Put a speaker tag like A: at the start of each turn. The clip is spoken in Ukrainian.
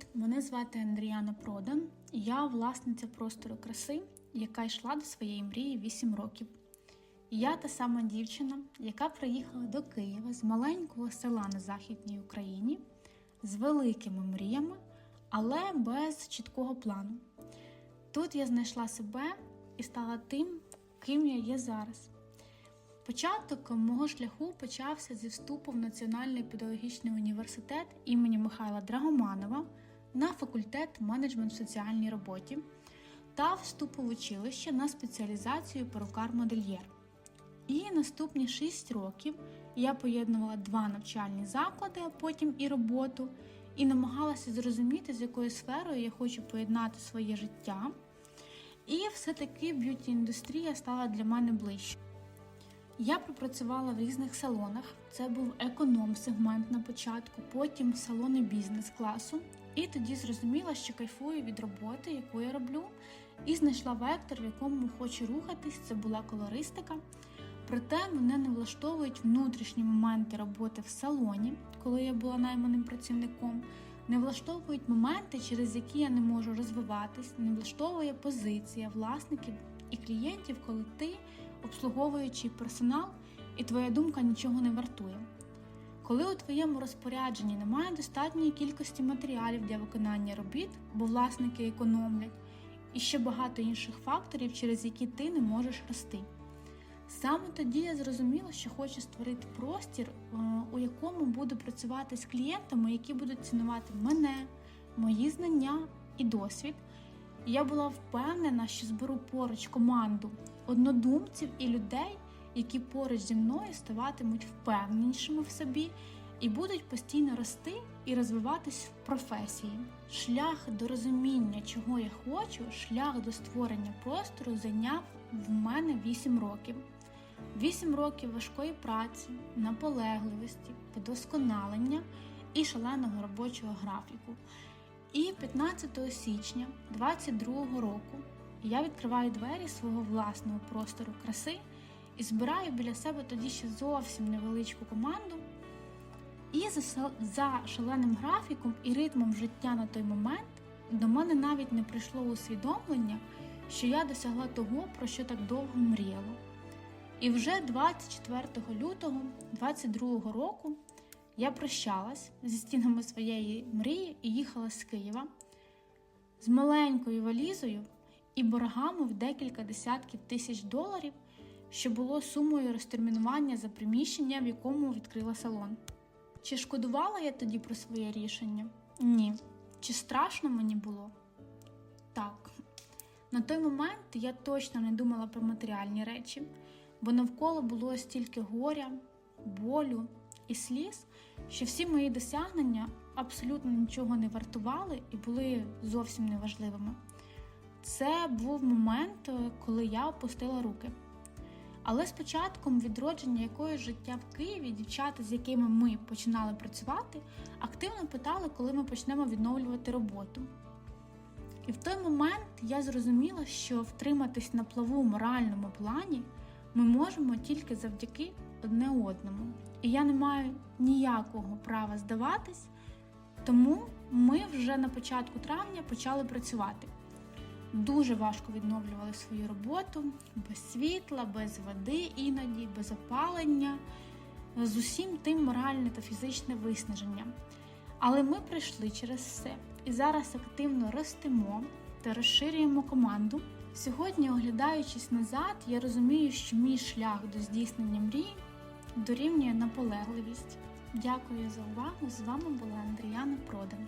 A: Привіт! Мене звати Андріана Продан. Я власниця простору краси, яка йшла до своєї мрії 8 років. Я та сама дівчина, яка приїхала до Києва з маленького села на Західній Україні з великими мріями, але без чіткого плану. Тут я знайшла себе і стала тим, ким я є зараз. Початок мого шляху почався зі вступу в Національний педагогічний університет імені Михайла Драгоманова на факультет менеджмент в соціальній роботі та вступу в училище на спеціалізацію перукар-модельєр. І наступні 6 років я поєднувала два навчальні заклади, а потім і роботу, і намагалася зрозуміти, з якою сферою я хочу поєднати своє життя. І все-таки б'юті-індустрія стала для мене ближче. Я пропрацювала в різних салонах. Це був економ-сегмент на початку, потім салони бізнес-класу. І тоді зрозуміла, що кайфую від роботи, яку я роблю, і знайшла вектор, в якому хочу рухатись. Це була колористика. Проте мене не влаштовують внутрішні моменти роботи в салоні, коли я була найманим працівником. Не влаштовують моменти, через які я не можу розвиватись, не влаштовує позиція власників і клієнтів, коли ти обслуговуючий персонал, і твоя думка нічого не вартує. Коли у твоєму розпорядженні немає достатньої кількості матеріалів для виконання робіт, бо власники економлять, і ще багато інших факторів, через які ти не можеш рости. Саме тоді я зрозуміла, що хочу створити простір, е, у якому буду працювати з клієнтами, які будуть цінувати мене, мої знання і досвід. Я була впевнена, що зберу поруч команду однодумців і людей, які поруч зі мною ставатимуть впевненішими в собі і будуть постійно рости і розвиватись в професії. Шлях до розуміння, чого я хочу, шлях до створення простору зайняв в мене 8 років. 8 років важкої праці, наполегливості, вдосконалення і шаленого робочого графіку. І 15 січня 2022 року я відкриваю двері свого власного простору краси і збираю біля себе тоді ще зовсім невеличку команду. І за, за шаленим графіком і ритмом життя на той момент до мене навіть не прийшло усвідомлення, що я досягла того, про що так довго мріяла. І вже 24 лютого 2022 року я прощалась зі стінами своєї мрії і їхала з Києва з маленькою валізою і боргами в декілька десятків тисяч доларів, що було сумою розтермінування за приміщення, в якому відкрила салон. Чи шкодувала я тоді про своє рішення? Ні. Чи страшно мені було? Так. На той момент я точно не думала про матеріальні речі, бо навколо було стільки горя, болю і сліз, що всі мої досягнення абсолютно нічого не вартували і були зовсім неважливими. Це був момент, коли я опустила руки. Але з початком відродження якоїсь життя в Києві дівчата, з якими ми починали працювати, активно питали, коли ми почнемо відновлювати роботу. І в той момент я зрозуміла, що втриматись на плаву в моральному плані ми можемо тільки завдяки одне одному. І я не маю ніякого права здаватись, тому ми вже на початку травня почали працювати. Дуже важко відновлювали свою роботу без світла, без води іноді, без опалення, з усім тим моральне та фізичне виснаження. Але ми пройшли через все і зараз активно ростемо та розширюємо команду. Сьогодні, оглядаючись назад, я розумію, що мій шлях до здійснення мрії дорівнює наполегливість. Дякую за увагу! З вами була Андріяна Продан.